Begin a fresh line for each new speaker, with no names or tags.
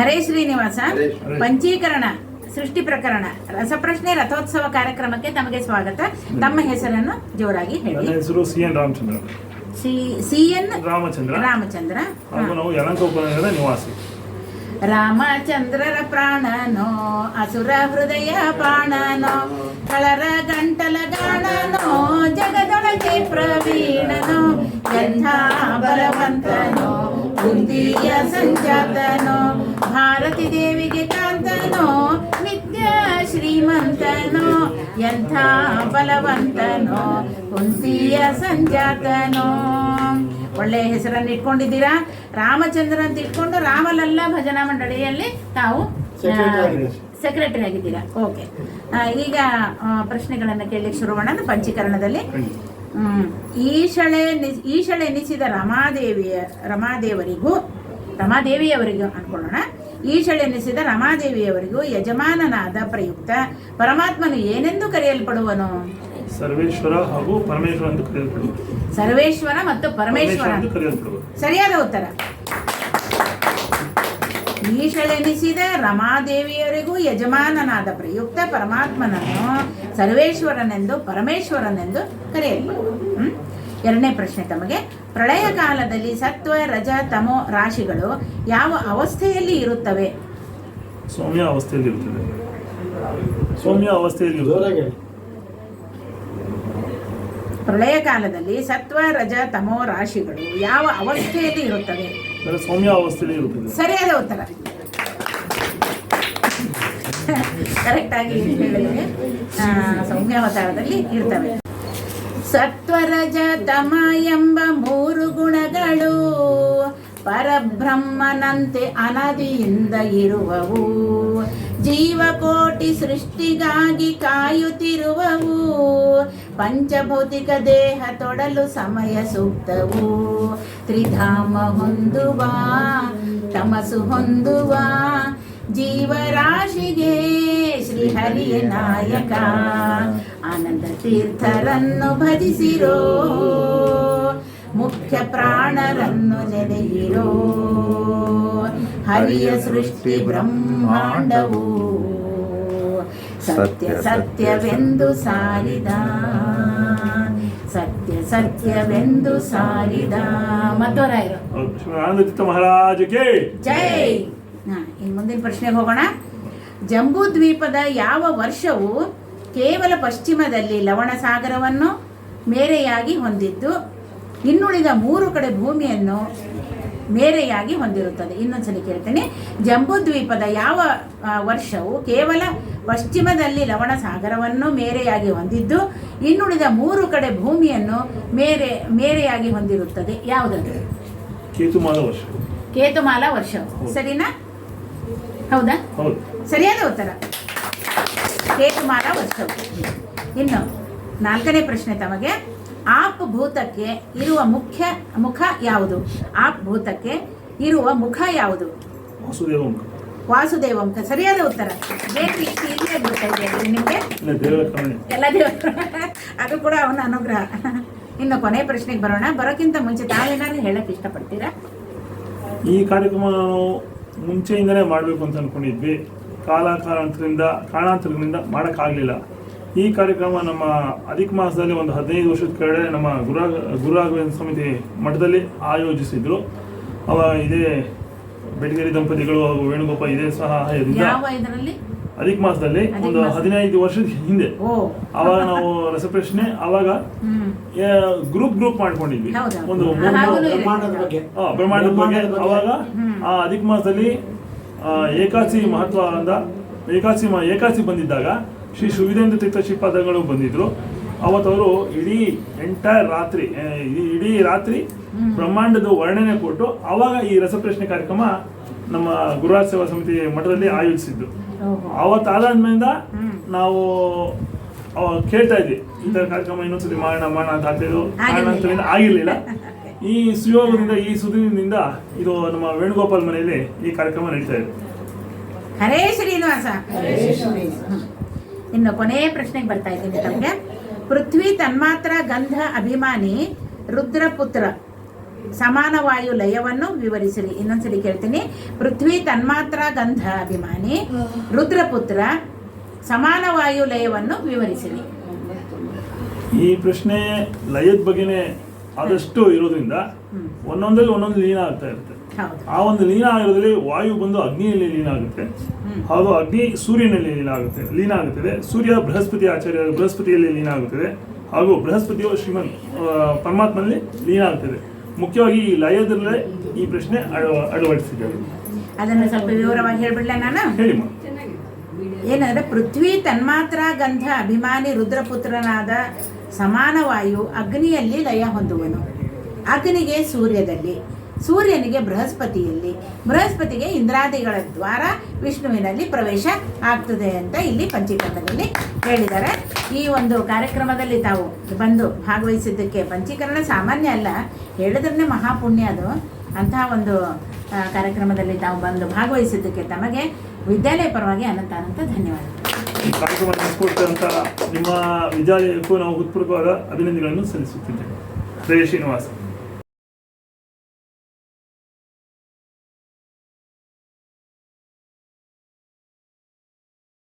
ಹರೇ ಶ್ರೀನಿವಾಸ. ಪಂಚೀಕರಣ ಸೃಷ್ಟಿ ಪ್ರಕರಣ ರಸಪ್ರಶ್ನೆ ರಥೋತ್ಸವ ಕಾರ್ಯಕ್ರಮಕ್ಕೆ ತಮಗೆ ಸ್ವಾಗತ. ತಮ್ಮ ಹೆಸರನ್ನು ಜೋರಾಗಿ
ನನ್ನ
ಹೇಳಿ
ಹೆಸರು C N Ramachandra.
C C N
Ramachandra.
Ramachandra.
ಹಾಗೂ ನಾವು ಯಲಂಕ ಉಪನಗರದ ನಿವಾಸಿ.
ರಾಮಚಂದ್ರರ ಪ್ರಾಣನೋ ಅಸುರ ಹೃದಯ ಬಾಣನೋ ಕಳರ ಗಂಟಲ ಗಾಣನೋ ಜಗದೊಳಗೆ ಪ್ರವೀಣನೋ ಎಂಥ ಬಲವಂತನೋ ಬುದ್ಧಿಯ ಸಂಜಾತನೋ ದೇವಿಗೆ ಕಾಂತನೋ ನಿತ್ಯ ಶ್ರೀಮಂತನೋ ಎಂಥ ಬಲವಂತನೋ ಕುಂತಿಯ ಸಂಜಾತನೋ. ಒಳ್ಳೆಯ ಹೆಸರನ್ನು ಇಟ್ಕೊಂಡಿದ್ದೀರಾ? ರಾಮಚಂದ್ರ ಅಂತ ಇಟ್ಕೊಂಡು ರಾಮಲಲ್ಲ ಭಜನಾ ಮಂಡಳಿಯಲ್ಲಿ ತಾವು ಸೆಕ್ರೆಟರಿ ಆಗಿದ್ದೀರಾ? ಓಕೆ ಈಗ ಪ್ರಶ್ನೆಗಳನ್ನು ಕೇಳಲಿಕ್ಕೆ ಶುರು ಮಾಡೋಣ ಪಂಚೀಕರಣದಲ್ಲಿ. ಈಶಳೆ ಎನಿಸಿದ ರಮಾದೇವಿಯ ರಮಾದೇವರಿಗೂ ರಮಾದೇವಿಯವರಿಗೂ ಅನ್ಕೊಳ್ಳೋಣ ಈಶಳೆ ಎನಿಸಿದ ರಮಾದೇವಿಯವರಿಗೂ ಯಜಮಾನನಾದ ಪ್ರಯುಕ್ತ ಪರಮಾತ್ಮನು ಏನೆಂದು ಕರೆಯಲ್ಪಡುವನು?
ಸರ್ವೇಶ್ವರ ಹಾಗೂ ಪರಮೇಶ್ವರ ಎಂದು
ಸರ್ವೇಶ್ವರ ಮತ್ತು ಪರಮೇಶ್ವರ. ಸರಿಯಾದ ಉತ್ತರ. ಈಶಳೆನಿಸಿದ ರಮಾದೇವಿಯರಿಗೂ ಯಜಮಾನನಾದ ಪ್ರಯುಕ್ತ ಪರಮಾತ್ಮನನ್ನು ಸರ್ವೇಶ್ವರನೆಂದು ಪರಮೇಶ್ವರನೆಂದು ಕರೆಯಲ್ಪಡುವುದು. ಹ್ಮ್? ಎರಡನೇ ಪ್ರಶ್ನೆ ತಮಗೆ. ಪ್ರಳಯ ಕಾಲದಲ್ಲಿ ಸತ್ವ ರಜ ತಮೋ ರಾಶಿಗಳು ಯಾವ ಅವಸ್ಥೆಯಲ್ಲಿ ಇರುತ್ತವೆ?
ಸೌಮ್ಯ ಅವಸ್ಥೆಯಲ್ಲಿ ಇರುತ್ತದೆ. ಸೌಮ್ಯ ಅವಸ್ಥೆಯಲ್ಲಿ
ಪ್ರಳಯ ಕಾಲದಲ್ಲಿ ಸತ್ವ ರಜ ತಮೋ ರಾಶಿಗಳು ಯಾವ ಅವಸ್ಥೆಯಲ್ಲಿ ಇರುತ್ತವೆ?
ಸೌಮ್ಯ ಅವಸ್ಥೆಯಲ್ಲಿ ಇರುತ್ತದೆ.
ಸರಿಯಾದ ಉತ್ತರ. ಕರೆಕ್ಟ್ ಆಗಿ ಹೇಳಿದ್ರೆ ಆ, ಸೌಮ್ಯಾವತಾರದಲ್ಲಿ ಇರ್ತವೆ. ಸತ್ವರಜ ತಮ ಎಂಬ ಮೂರು ಗುಣಗಳು. ಪರಬ್ರಹ್ಮನಂತೆ ಅನದಿಯಿಂದ ಇರುವವು. ಜೀವಕೋಟಿ ಸೃಷ್ಟಿಗಾಗಿ ಕಾಯುತ್ತಿರುವವು. ಪಂಚಭೌತಿಕ ದೇಹ ತೊಡಲು ಸಮಯ ಸೂಕ್ತವು. ತ್ರಿಧಾಮ ಹೊಂದುವ ತಮಸು ಹೊಂದುವ ಜೀವರಾಶಿಗೆ ಶ್ರೀಹರಿಯ ನಾಯಕ. ಆನಂದ ತೀರ್ಥರನ್ನು ಭಜಿಸಿರೋ ಮುಖ್ಯ ಪ್ರಾಣರನ್ನು ನೆನೆಯಿರೋ. ಹರಿಯ ಸೃಷ್ಟಿ ಬ್ರಹ್ಮಾಂಡವು ಸತ್ಯ ಸತ್ಯವೆಂದು ಸಾರಿದ ಸತ್ಯ ಸತ್ಯವೆಂದು ಸಾರಿದ. ಮಧ್ವರಾಯರು.
ಶ್ರೀ
ಜೈ. ಇನ್ನು ಮುಂದಿನ ಪ್ರಶ್ನೆಗೆ ಹೋಗೋಣ. ಜಂಬೂ ದ್ವೀಪದ ಯಾವ ವರ್ಷವು ಕೇವಲ ಪಶ್ಚಿಮದಲ್ಲಿ ಲವಣ ಸಾಗರವನ್ನು ಮೇರೆಯಾಗಿ ಹೊಂದಿದ್ದು ಇನ್ನುಳಿದ ಮೂರು ಕಡೆ ಭೂಮಿಯನ್ನು ಮೇರೆಯಾಗಿ ಹೊಂದಿರುತ್ತದೆ. ಇನ್ನೊಂದ್ಸಲಿ ಕೇಳ್ತೇನೆ ಜಂಬೂ ದ್ವೀಪದ ಯಾವ ವರ್ಷವು ಕೇವಲ ಪಶ್ಚಿಮದಲ್ಲಿ ಲವಣ ಸಾಗರವನ್ನು ಮೇರೆಯಾಗಿ ಹೊಂದಿದ್ದು ಇನ್ನುಳಿದ ಮೂರು ಕಡೆ ಭೂಮಿಯನ್ನು ಮೇರೆ ಮೇರೆಯಾಗಿ ಹೊಂದಿರುತ್ತದೆ. ಯಾವುದದು
ಕೇತುಮಾಲ ವರ್ಷ.
ಕೇತುಮಾಲ ವರ್ಷ ಸರಿನಾ? ಹೌದು. ಸರಿಯಾದ ಉತ್ತರ. ಕೇತುಮಾಲ ವಸ್ತು ಇನ್ನು ನಾಲ್ಕನೇ ಪ್ರಶ್ನೆ ತಮಗೆ ಆಪ್ ಭೂತಕ್ಕೆ ಇರುವ ಮುಖ್ಯ ಮುಖ ಯಾವುದು? ಆಪ್ ಭೂತಕ್ಕೆ ಇರುವ ಮುಖ ಯಾವುದು?
ವಾಸುದೇವ ಮುಖ
ಸರಿಯಾದ ಉತ್ತರ. ಗೊತ್ತಾ ಇದೆ ನಿಮಗೆ? ಎಲ್ಲ ದೇವರು ಅದು ಕೂಡ ಅವನ ಅನುಗ್ರಹ. ಇನ್ನು ಕೊನೆ ಪ್ರಶ್ನೆಗೆ ಬರೋಣ. ಬರೋಕ್ಕಿಂತ ಮುಂಚೆ ತಾವೇನಾದ್ರೂ ಹೇಳಕ್ಕೆ ಇಷ್ಟಪಡ್ತೀರಾ?
ಈ ಕಾರ್ಯಕ್ರಮ ನಾವು ಮುಂಚೆಯಿಂದಲೇ ಮಾಡಬೇಕು ಅಂತ ಅಂದ್ಕೊಂಡಿದ್ವಿ ಕಾಲ ಕಾರಣಾಂತರದಿಂದ ಕಾರಣಾಂತರಗಳಿಂದ ಮಾಡೋಕ್ಕಾಗಲಿಲ್ಲ. ಈ ಕಾರ್ಯಕ್ರಮ ನಮ್ಮ ಅಧಿಕ ಮಾಸದಲ್ಲಿ ಒಂದು ಹದಿನೈದು ವರ್ಷದ ಕೆಳಗಡೆ ನಮ್ಮ ಗುರು ಗುರು ಸಮಿತಿ ಮಠದಲ್ಲಿ ಆಯೋಜಿಸಿದ್ರು. ಅವ ಇದೇ, ಬೆಳಗೇರಿ ದಂಪತಿಗಳು ಹಾಗೂ ವೇಣುಗೋಪಾಲ್ ಇದೇ
ಸಹ ಇದರಲ್ಲಿ?
ಅಧಿಕ ಮಾಸದಲ್ಲಿ ಒಂದು. ಹದಿನೈದು ವರ್ಷದ ಹಿಂದೆ
ಓ.
ಅವಾಗ ನಾವು ರಸಪ್ರಶ್ನೆ ಅವಾಗ ಗ್ರೂಪ್ ಗ್ರೂಪ್ ಮಾಡ್ಕೊಂಡಿದ್ವಿ. ಒಂದು.
ಬ್ರಹ್ಮಾಂಡದ ಬಗ್ಗೆ.
ಬ್ರಹ್ಮಾಂಡದ ಬಗ್ಗೆ. ಅವಾಗ ಆ ಅಧಿಕ ಮಾಸದಲ್ಲಿ ಆ, ಏಕಾದಶಿ ಮಹತ್ವ ಅಂದ ಏಕಾಸಿ ಏಕಾಸಿ ಬಂದಿದ್ದಾಗ ಶ್ರೀ ಸುವಿಧೇಂದ್ರ ತೀರ್ಥ ಶ್ರೀಪಾದಗಳು ಬಂದಿದ್ರು. ಅವತ್ತವರು ಇಡೀ ಎಂಟೈರ್ ರಾತ್ರಿ ಇಡೀ- ಇಡೀ ರಾತ್ರಿ ಬ್ರಹ್ಮಾಂಡದ ವರ್ಣನೆ ಕೊಟ್ಟು ಅವಾಗ ಈ ರಸಪ್ರಶ್ನೆ ಕಾರ್ಯಕ್ರಮ ನಮ್ಮ ಗುರುರಾಜ ಸೇವಾ ಸಮಿತಿ ಮಠದಲ್ಲಿ ಆಯೋಜಿಸಿದ್ದು.
ಓಹೋ.
ಅವತ್ತಾದಾದ್ಮೇಲಿಂದ
ಹ್ಮ್.
ನಾವು ಕೇಳ್ತಾ ಇದ್ವಿ ಈ ಥರ ಕಾರ್ಯಕ್ರಮ ಇನ್ನೊಂದ್ಸತಿ ಮಾಡೋಣ ಮಾಡೋಣ ಅಂತ ಆಗ್ತಿದ್ದು ಆಗಿರಲಿಲ್ಲ. ಆಗಿರ್ಲಿಲ್ಲ. ಈ ಸುಯೋಗದಿಂದ ಈ ಸುದಿನಿಂದ ಇದು ನಮ್ಮ ವೇಣುಗೋಪಾಲ್ ಮನೆಯಲ್ಲಿ ಈ ಕಾರ್ಯಕ್ರಮ ನಡೀತಾ ಇದೆ.
ಹರೇ ಶ್ರೀನಿವಾಸ. ಇನ್ನು ಕೊನೆಯ ಪ್ರಶ್ನೆಗೆ ಬರ್ತಾ ಇದ್ದೀನಿ ತಮಗೆ. ಪೃಥ್ವಿ ತನ್ಮಾತ್ರ ಗಂಧ ಅಭಿಮಾನಿ ರುದ್ರಪುತ್ರ. ಸಮಾನ ವಾಯು ಲಯವನ್ನು ವಿವರಿಸಿರಿ. ಇನ್ನೊಂದ್ಸರಿ ಕೇಳ್ತೀನಿ. ಪೃಥ್ವಿ ತನ್ಮಾತ್ರ ಗಂಧ ಅಭಿಮಾನಿ. ರುದ್ರಪುತ್ರ ಸಮಾನ ವಾಯು ಲಯವನ್ನು ವಿವರಿಸಿರಿ.
ಈ ಪ್ರಶ್ನೆ ಲಯದ ಬಗ್ಗೆನೇ ಆದಷ್ಟು ಇರೋದ್ರಿಂದ. ಒಂದೊಂದಲ್ಲಿ ಒಂದೊಂದು ಲೀನ ಆಗ್ತಾ ಇರುತ್ತೆ. ಆ ಒಂದು ಲೀನ ಆಗಿರೋದ್ರಲ್ಲಿ ವಾಯು ಬಂದು ಅಗ್ನಿಯಲ್ಲಿ ಲೀನ ಆಗುತ್ತೆ. ಹಾಗೂ ಅಗ್ನಿ ಸೂರ್ಯನಲ್ಲಿ ಲೀನ ಆಗುತ್ತೆ. ಲೀನ ಆಗುತ್ತದೆ. ಸೂರ್ಯ ಬೃಹಸ್ಪತಿ ಆಚಾರ್ಯ ಬೃಹಸ್ಪತಿಯಲ್ಲಿ ಲೀನ ಆಗುತ್ತದೆ. ಹಾಗೂ ಬೃಹಸ್ಪತಿಯು ಶ್ರೀಮನ್ ಪರಮಾತ್ಮನಲ್ಲಿ ಲೀನ ಆಗುತ್ತದೆ ಮುಖ್ಯವಾಗಿ ಈ ಲಯದಲ್ಲೇ ಈ ಪ್ರಶ್ನೆ ಅಳವ ಅಳವಡಿಸಿದ್ದಾರೆ.
ಅದನ್ನು ಸ್ವಲ್ಪ ವಿವರವಾಗಿ ಹೇಳ್ಬಿಡ್ಲ ನಾನು?
ಹೇಳಿ ಮಾ.
ಏನಂದ್ರೆ ಪೃಥ್ವಿ ತನ್ಮಾತ್ರ ಗಂಧ ಅಭಿಮಾನಿ ರುದ್ರಪುತ್ರನಾದ ಸಮಾನವಾಯು ಅಗ್ನಿಯಲ್ಲಿ ಲಯ ಹೊಂದುವನು. ಅಗ್ನಿಗೆ ಸೂರ್ಯದಲ್ಲಿ. ಸೂರ್ಯನಿಗೆ ಬೃಹಸ್ಪತಿಯಲ್ಲಿ. ಬೃಹಸ್ಪತಿಗೆ ಇಂದ್ರಾದಿಗಳ ದ್ವಾರ ವಿಷ್ಣುವಿನಲ್ಲಿ ಪ್ರವೇಶ ಆಗ್ತದೆ ಅಂತ ಇಲ್ಲಿ ಪಂಚೀಕರಣದಲ್ಲಿ ಹೇಳಿದ್ದಾರೆ. ಈ ಒಂದು ಕಾರ್ಯಕ್ರಮದಲ್ಲಿ ತಾವು ಬಂದು ಭಾಗವಹಿಸಿದ್ದಕ್ಕೆ ಪಂಚೀಕರಣ ಸಾಮಾನ್ಯ ಅಲ್ಲ. ಹೇಳಿದ್ರೆ ಮಹಾಪುಣ್ಯ ಅದು. ಅಂತಹ ಒಂದು ಕಾರ್ಯಕ್ರಮದಲ್ಲಿ ತಾವು ಬಂದು ಭಾಗವಹಿಸಿದ್ದಕ್ಕೆ ತಮಗೆ ವಿದ್ಯಾಲಯ ಪರವಾಗಿ ಅನಂತ ಅನಂತ ಧನ್ಯವಾದಗಳು
ಈ ನಿಮ್ಮ ವಿದ್ಯಾಲಯಕ್ಕೂ ನಾವು ಹೃತ್ಪೂರ್ವಕವಾದ ಅಭಿನಂದನೆಗಳನ್ನು ಸಲ್ಲಿಸುತ್ತಿದ್ದೇವೆ. ಜಯ ಶ್ರೀನಿವಾಸ.